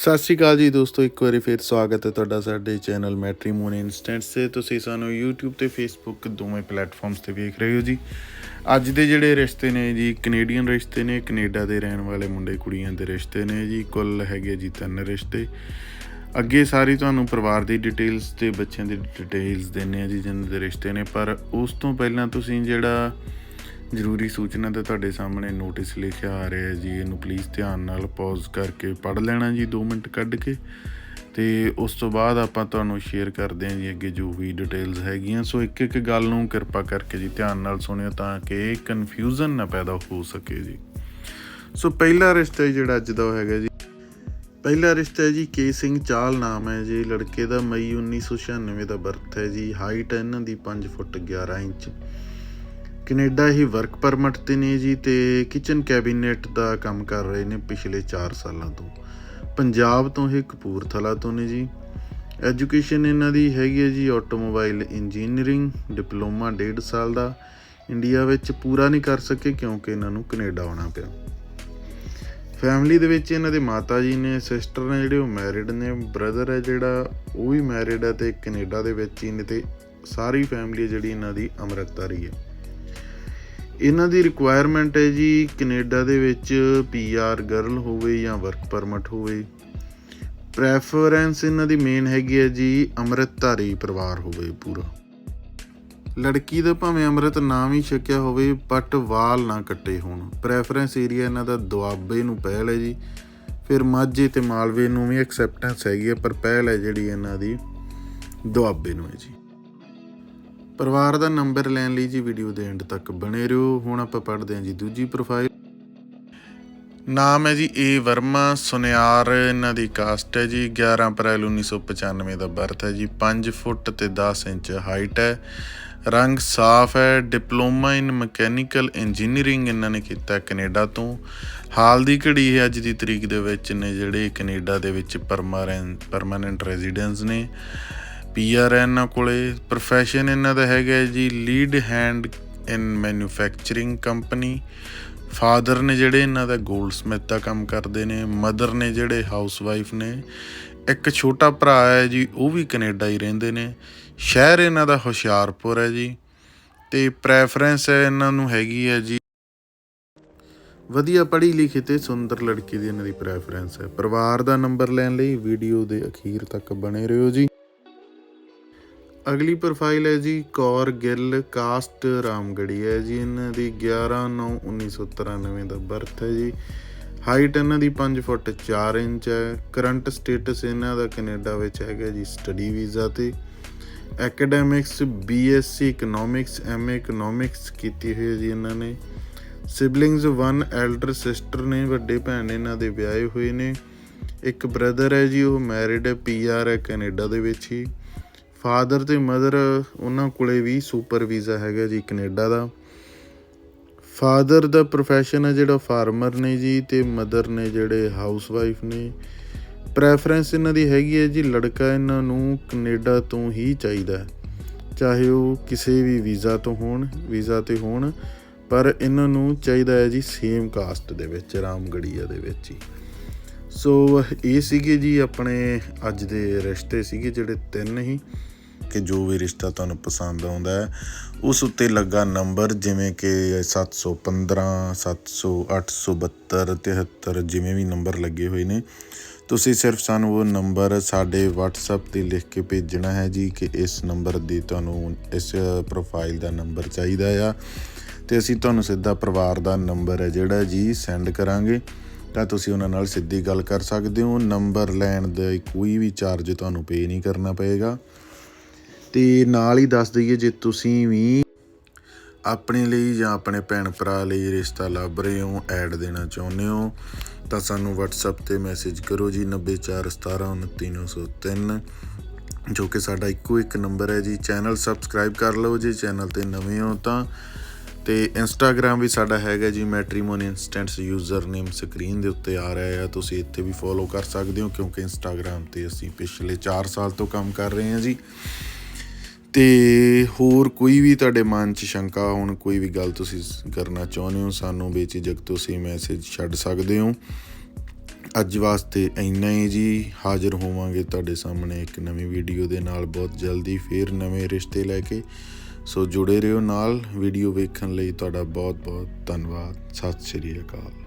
ਸਤਿ ਸ਼੍ਰੀ ਅਕਾਲ ਜੀ ਦੋਸਤੋ, ਇੱਕ ਵਾਰੀ ਫਿਰ ਸਵਾਗਤ ਹੈ ਤੁਹਾਡਾ ਸਾਡੇ ਚੈਨਲ ਮੈਟਰੀਮੋਨੀ ਇਨਸਟੈਂਟਸ ਤੇ ਤੁਸੀਂ ਸਾਨੂੰ YouTube ਤੇ Facebook ਦੋਵੇਂ ਪਲੇਟਫਾਰਮਸ ਤੇ ਵੇਖ ਰਹੇ ਹੋ ਜੀ। ਅੱਜ ਦੇ ਜਿਹੜੇ ਰਿਸ਼ਤੇ ਨੇ ਜੀ, ਕੈਨੇਡੀਅਨ ਰਿਸ਼ਤੇ ਨੇ, ਕੈਨੇਡਾ ਦੇ ਰਹਿਣ ਵਾਲੇ ਮੁੰਡੇ ਕੁੜੀਆਂ ਦੇ ਰਿਸ਼ਤੇ ਨੇ ਜੀ, ਕੁੱਲ ਹੈਗੇ ਜੀ ਤਿੰਨ ਰਿਸ਼ਤੇ। ਅੱਗੇ ਸਾਰੀ ਤੁਹਾਨੂੰ ਪਰਿਵਾਰ ਦੀ ਡਿਟੇਲਸ ਤੇ ਬੱਚਿਆਂ ਦੀ ਡਿਟੇਲਸ ਦਿੰਨੇ ਆ ਜੀ, ਜਿਨ੍ਹਾਂ ਦੇ ਰਿਸ਼ਤੇ ਨੇ। ਪਰ ਉਸ ਤੋਂ ਪਹਿਲਾਂ ਤੁਸੀਂ ਜਿਹੜਾ ਜ਼ਰੂਰੀ ਸੂਚਨਾ ਤਾਂ ਤੁਹਾਡੇ ਸਾਹਮਣੇ ਨੋਟਿਸ ਲਿਖਿਆ ਆ ਰਿਹਾ ਹੈ ਜੀ। ਇਹਨੂੰ ਪਲੀਜ਼ ਧਿਆਨ ਨਾਲ ਪੌਜ਼ ਕਰਕੇ ਪੜ੍ਹ ਲੈਣਾ ਜੀ 2 ਮਿੰਟ ਕੱਢ ਕੇ। ਤੇ ਉਸ ਤੋਂ ਬਾਅਦ ਆਪਾਂ ਤੁਹਾਨੂੰ ਸ਼ੇਅਰ ਕਰਦੇ ਹਾਂ ਜੀ ਅੱਗੇ ਜੋ ਵੀ ਡਿਟੇਲਸ ਹੈਗੀਆਂ। ਸੋ ਇੱਕ ਇੱਕ ਗੱਲ ਨੂੰ ਕਿਰਪਾ ਕਰਕੇ ਜੀ ਧਿਆਨ ਨਾਲ ਸੁਣਿਓ ਤਾਂ ਕਿ ਕਨਫਿਊਜ਼ਨ ਨਾ ਪੈਦਾ ਹੋ ਸਕੇ ਜੀ। ਸੋ ਪਹਿਲਾ ਰਿਸ਼ਤਾ ਜਿਹੜਾ ਅੱਜ ਦਾ ਉਹ ਹੈਗਾ ਜੀ। ਪਹਿਲਾ ਰਿਸ਼ਤਾ ਹੈ ਜੀ ਕੇ ਸਿੰਘ ਚਾਲ ਨਾਮ ਹੈ ਜੀ। ਲੜਕੇ ਦਾ ਮਈ 1996 ਦਾ ਬਰਥ ਹੈ ਜੀ। ਹਾਈਟ ਇਹਨਾਂ ਦੀ 5 ਫੁੱਟ 11 ਇੰਚ। ਕੈਨੇਡਾ ਹੀ ਵਰਕ ਪਰਮਿਟ ਤੇ ਨੇ ਜੀ ਤੇ ਕਿਚਨ ਕੈਬਨਿਟ ਦਾ ਕੰਮ ਕਰ ਰਹੇ ਨੇ ਪਿਛਲੇ 4 ਸਾਲਾਂ ਤੋਂ। ਪੰਜਾਬ ਤੋਂ ਇਹ ਕਪੂਰਥਲਾ ਤੋਂ ਨੇ ਜੀ। ਐਜੂਕੇਸ਼ਨ ਇਹਨਾਂ ਦੀ ਹੈਗੀ ਹੈ ਜੀ ਆਟੋਮੋਬਾਈਲ ਇੰਜੀਨੀਅਰਿੰਗ ਡਿਪਲੋਮਾ 1.5 ਸਾਲ ਦਾ। ਇੰਡੀਆ ਵਿੱਚ ਪੂਰਾ ਨਹੀਂ ਕਰ ਸਕੇ ਕਿਉਂਕਿ ਇਹਨਾਂ ਨੂੰ ਕੈਨੇਡਾ ਆਉਣਾ ਪਿਆ। ਫੈਮਿਲੀ ਦੇ ਵਿੱਚ ਇਹਨਾਂ ਦੇ ਮਾਤਾ ਜੀ ਨੇ ਸਿਸਟਰ ਨੇ ਜਿਹੜੇ ਉਹ ਮੈਰਿਡ ਨੇ ਬ੍ਰਦਰ ਹੈ ਜਿਹੜਾ, ਉਹ ਵੀ ਮੈਰਿਡ ਹੈ ਤੇ ਕੈਨੇਡਾ ਦੇ ਵਿੱਚ ਹੀ ਨੇ ਤੇ ਸਾਰੀ ਫੈਮਿਲੀ ਜਿਹੜੀ ਇਹਨਾਂ ਦੀ ਅੰਮ੍ਰਿਤਧਾਰੀ ਹੈ। ਇਹਨਾਂ ਦੀ ਰਿਕੁਆਇਰਮੈਂਟ ਹੈ ਜੀ ਕੈਨੇਡਾ ਦੇ ਵਿੱਚ ਪੀਆਰ ਗਰਲ ਹੋਵੇ ਜਾਂ ਵਰਕ ਪਰਮਿਟ ਹੋਵੇ। ਪ੍ਰੈਫਰੈਂਸ ਇਹਨਾਂ ਦੀ ਮੇਨ ਹੈਗੀ ਹੈ ਜੀ ਅੰਮ੍ਰਿਤਧਾਰੀ ਪਰਿਵਾਰ ਹੋਵੇ ਪੂਰਾ। ਲੜਕੀ ਦਾ ਭਾਵੇਂ ਅੰਮ੍ਰਿਤ ਨਾਮ ਹੀ ਛਕਿਆ ਹੋਵੇ ਬਟ ਵਾਲ ਨਾ ਕੱਟੇ ਹੋਣ। ਪ੍ਰੈਫਰੈਂਸ ਏਰੀਆ ਇਹਨਾਂ ਦਾ ਦੁਆਬੇ ਨੂੰ ਪਹਿਲ ਹੈ ਜੀ। ਫਿਰ ਮਾਝੇ ਤੇ ਮਾਲਵੇ ਨੂੰ ਵੀ ਐਕਸੈਪਟੈਂਸ ਹੈਗੀ ਹੈ, ਪਰ ਪਹਿਲ ਹੈ ਜਿਹੜੀ ਇਹਨਾਂ ਦੀ ਦੁਆਬੇ ਨੂੰ ਹੈ ਜੀ। ਪਰਿਵਾਰ ਦਾ ਨੰਬਰ ਲੈਣ ਲਈ ਜੀ ਵੀਡੀਓ ਦੇ ਐਂਡ ਤੱਕ ਬਣੇ ਰਹੋ। ਹੁਣ ਆਪਾਂ ਪੜ੍ਹਦੇ ਹਾਂ ਜੀ ਦੂਜੀ ਪ੍ਰੋਫਾਈਲ ਨਾਮ ਹੈ ਜੀ ਏ ਵਰਮਾ, ਸੁਨਿਆਰ ਇਹਨਾਂ ਦੀ ਕਾਸਟ ਹੈ ਜੀ। 11 ਅਪ੍ਰੈਲ 1995 ਦਾ ਬਰਥ ਹੈ ਜੀ। 5 ਫੁੱਟ ਤੇ 10 ਇੰਚ ਹਾਈਟ ਹੈ। ਰੰਗ ਸਾਫ਼ ਹੈ। ਡਿਪਲੋਮਾ ਇਨ ਮਕੈਨੀਕਲ ਇੰਜੀਨੀਅਰਿੰਗ ਇਹਨਾਂ ਨੇ ਕੀਤਾ ਕੈਨੇਡਾ ਤੋਂ। ਹਾਲ ਦੀ ਘੜੀ ਇਹ ਅੱਜ ਦੀ ਤਰੀਕ ਦੇ ਵਿੱਚ ਨੇ, ਜਿਹੜੇ ਕੈਨੇਡਾ ਦੇ ਵਿੱਚ ਪਰਮਾਨੈਂਟ ਪਰਮਾਨੈਂਟ ਰੈਜ਼ੀਡੈਂਸ ਨੇ। ਪੀਆਰ ਇਹਨਾਂ ਕੋਲੇ profession ਇਹਨਾਂ ਦਾ ਹੈਗਾ ਹੈ ਜੀ lead hand in manufacturing company father ਨੇ ਜਿਹੜੇ ਇਹਨਾਂ ਦਾ 골ਡਸਮਿਥ ਦਾ ਕੰਮ ਕਰਦੇ ਨੇ ਮਦਰ ਨੇ ਜਿਹੜੇ ਹਾਊਸਵਾਈਫ ਨੇ, ਇੱਕ ਛੋਟਾ ਭਰਾ ਹੈ ਜੀ, ਉਹ ਵੀ ਕੈਨੇਡਾ ਹੀ ਰਹਿੰਦੇ ਨੇ। ਸ਼ਹਿਰ ਇਹਨਾਂ ਦਾ ਹੁਸ਼ਿਆਰਪੁਰ ਹੈ ਜੀ, ਤੇ ਪ੍ਰੈਫਰੈਂਸ ਹੈ ਇਹਨਾਂ ਨੂੰ ਹੈਗੀ ਹੈ ਜੀ। ਵਧੀਆ ਪੜ੍ਹੀ ਲਿਖੀ ਤੇ ਸੁੰਦਰ ਲੜਕੀ ਦੀ ਇਹਨਾਂ ਦੀ ਪ੍ਰੈਫਰੈਂਸ ਹੈ। ਪਰਿਵਾਰ ਦਾ ਨੰਬਰ ਲੈਣ ਲਈ ਵੀਡੀਓ ਦੇ ਅਖੀਰ ਤੱਕ ਬਣੇ ਰਹੋ ਜੀ। ਅਗਲੀ ਪ੍ਰੋਫਾਈਲ ਹੈ ਜੀ ਕੌਰ ਗਿੱਲ, ਕਾਸਟ ਰਾਮਗੜੀ ਹੈ ਜੀ। ਇਹਨਾਂ ਦੀ 11 9 1993 ਦਾ ਬਰਥ ਹੈ ਜੀ। ਹਾਈਟ ਇਹਨਾਂ ਦੀ 5 ਫੁੱਟ 4 ਇੰਚ ਹੈ। ਕਰੰਟ ਸਟੇਟਸ ਇਹਨਾਂ ਦਾ ਕੈਨੇਡਾ ਵਿੱਚ ਹੈਗਾ ਜੀ ਸਟੱਡੀ ਵੀਜ਼ਾ ਤੇ। Academics BSc economics MA economics ਕੀਤੀ ਹੋਈ ਹੈ ਜੀ ਇਹਨਾਂ ਨੇ। ਸਿਬਲਿੰਗਸ ਵਨ ਐਲਡਰ ਸਿਸਟਰ ਨੇ, ਵੱਡੇ ਭੈਣ ਇਹਨਾਂ ਦੇ ਵਿਆਹੇ ਹੋਏ ਨੇ। ਇੱਕ ਬ੍ਰਦਰ ਹੈ ਜੀ, ਉਹ ਮੈਰਿਡ ਹੈ ਪੀਆਰ ਹੈ ਕੈਨੇਡਾ ਦੇ ਵਿੱਚ ਹੀ। ਫਾਦਰ ਤੇ ਮਦਰ ਉਹਨਾਂ ਕੋਲੇ ਵੀ ਸੁਪਰ ਵੀਜ਼ਾ ਹੈਗਾ ਜੀ ਕੈਨੇਡਾ ਦਾ। ਫਾਦਰ ਦਾ profession ਹੈ ਜਿਹੜਾ ਫਾਰਮਰ ਨੇ ਜੀ ਤੇ ਮਦਰ ਨੇ ਜਿਹੜੇ ਹਾਊਸਵਾਈਫ ਨੇ। ਪ੍ਰੈਫਰੈਂਸ ਇਹਨਾਂ ਦੀ ਹੈਗੀ ਹੈ ਜੀ ਲੜਕਾ ਇਹਨਾਂ ਨੂੰ ਕੈਨੇਡਾ ਤੋਂ ਹੀ ਚਾਹੀਦਾ ਹੈ। ਚਾਹੇ ਉਹ ਕਿਸੇ ਵੀ ਵੀਜ਼ਾ ਤੋਂ ਹੋਣ ਵੀਜ਼ਾ ਤੇ ਹੋਣ, ਪਰ ਇਹਨਾਂ ਨੂੰ ਚਾਹੀਦਾ ਹੈ ਜੀ ਸੇਮ ਕਾਸਟ ਦੇ ਵਿੱਚ ਰਾਮਗੜੀਆ ਦੇ ਵਿੱਚ ਹੀ। ਸੋ ਇਹ ਸੀਗੇ ਜੀ ਆਪਣੇ ਅੱਜ ਦੇ ਰਿਸ਼ਤੇ ਸੀਗੇ ਜਿਹੜੇ ਤਿੰਨ ਹੀ। ਕਿ ਜੋ ਵੀ ਰਿਸ਼ਤਾ ਤੁਹਾਨੂੰ ਪਸੰਦ ਆਉਂਦਾ ਹੈ, ਉਸ ਉੱਤੇ ਲੱਗਾ ਨੰਬਰ ਜਿਵੇਂ ਕਿ 715 700 872 73 ਜਿਵੇਂ ਵੀ ਨੰਬਰ ਲੱਗੇ ਹੋਏ ਨੇ। ਤੁਸੀਂ ਸਿਰਫ ਸਾਨੂੰ ਉਹ ਨੰਬਰ ਸਾਡੇ WhatsApp ਤੇ ਲਿਖ ਕੇ ਭੇਜਣਾ ਹੈ ਜੀ ਕਿ ਇਸ ਨੰਬਰ ਦੀ ਤੁਹਾਨੂੰ, ਇਸ ਪ੍ਰੋਫਾਈਲ ਦਾ ਨੰਬਰ ਚਾਹੀਦਾ ਆ। ਤੇ ਅਸੀਂ ਤੁਹਾਨੂੰ ਸਿੱਧਾ ਪਰਿਵਾਰ ਦਾ ਨੰਬਰ ਹੈ ਜਿਹੜਾ ਜੀ ਸੈਂਡ ਕਰਾਂਗੇ। ਤਾਂ ਤੁਸੀਂ ਉਹਨਾਂ ਨਾਲ ਸਿੱਧੀ ਗੱਲ ਕਰ ਸਕਦੇ ਹੋ। ਨੰਬਰ ਲੈਣ ਦਾ ਕੋਈ ਵੀ ਚਾਰਜ ਤੁਹਾਨੂੰ ਪੇ ਨਹੀਂ ਕਰਨਾ ਪਏਗਾ। ਤੇ ਨਾਲ ਹੀ ਦੱਸ ਦਈਏ ਜੇ ਤੁਸੀਂ ਵੀ ਆਪਣੇ ਲਈ ਜਾਂ ਆਪਣੇ ਭੈਣ ਭਰਾ ਲਈ ਰਿਸ਼ਤਾ ਲੱਭ ਰਹੇ ਹੋ ਐਡ ਦੇਣਾ ਚਾਹੁੰਦੇ ਹੋ, ਤਾਂ ਸਾਨੂੰ WhatsApp ਤੇ ਮੈਸੇਜ ਕਰੋ ਜੀ 9417293903 ਜੋ ਕਿ ਸਾਡਾ ਇੱਕੋ ਇੱਕ ਨੰਬਰ ਹੈ ਜੀ। ਚੈਨਲ ਸਬਸਕ੍ਰਾਈਬ ਕਰ ਲਓ ਜੇ ਚੈਨਲ ਤੇ ਨਵੇਂ ਹੋ ਤਾਂ। ਤੇ ਇੰਸਟਾਗ੍ਰam ਵੀ ਸਾਡਾ ਹੈਗਾ ਜੀ ਮੈਟਰੀਮੋਨੀ ਇਨਸਟੈਂਟਸ ਯੂਜ਼ਰ ਨੇਮ ਸਕਰੀਨ ਦੇ ਉੱਤੇ ਆ ਰਿਹਾ ਹੈ ਤੁਸੀਂ ਇੱਥੇ ਵੀ ਫੋਲੋ ਕਰ ਸਕਦੇ ਹੋ, ਕਿਉਂਕਿ ਇੰਸਟਾਗ੍ਰam ਤੇ ਅਸੀਂ ਪਿਛਲੇ 4 ਸਾਲ ਤੋਂ ਕੰਮ ਕਰ ਰਹੇ ਹਾਂ ਜੀ। ਤੇ ਹੋਰ ਕੋਈ ਵੀ ਤੁਹਾਡੇ ਮਨ 'ਚ ਸ਼ੰਕਾ, ਹੋਣ ਕੋਈ ਵੀ ਗੱਲ ਤੁਸੀਂ ਕਰਨਾ ਚਾਹੁੰਦੇ ਹੋ, ਸਾਨੂੰ ਬੇਝਿਜਕ ਤੁਸੀਂ ਮੈਸੇਜ ਛੱਡ ਸਕਦੇ ਹੋ। ਅੱਜ ਵਾਸਤੇ ਇੰਨਾ ਹੀ ਜੀ, ਹਾਜ਼ਰ ਹੋਵਾਂਗੇ ਤੁਹਾਡੇ ਸਾਹਮਣੇ ਇੱਕ ਨਵੀਂ ਵੀਡੀਓ ਦੇ ਨਾਲ ਬਹੁਤ ਜਲਦੀ, ਫੇਰ ਨਵੇਂ ਰਿਸ਼ਤੇ ਲੈ ਕੇ। ਸੋ ਜੁੜੇ ਰਹੋ ਨਾਲ ਵੀਡੀਓ ਵੇਖਣ ਲਈ ਤੁਹਾਡਾ ਬਹੁਤ ਬਹੁਤ ਧੰਨਵਾਦ। ਸਤਿ ਸ਼੍ਰੀ ਅਕਾਲ।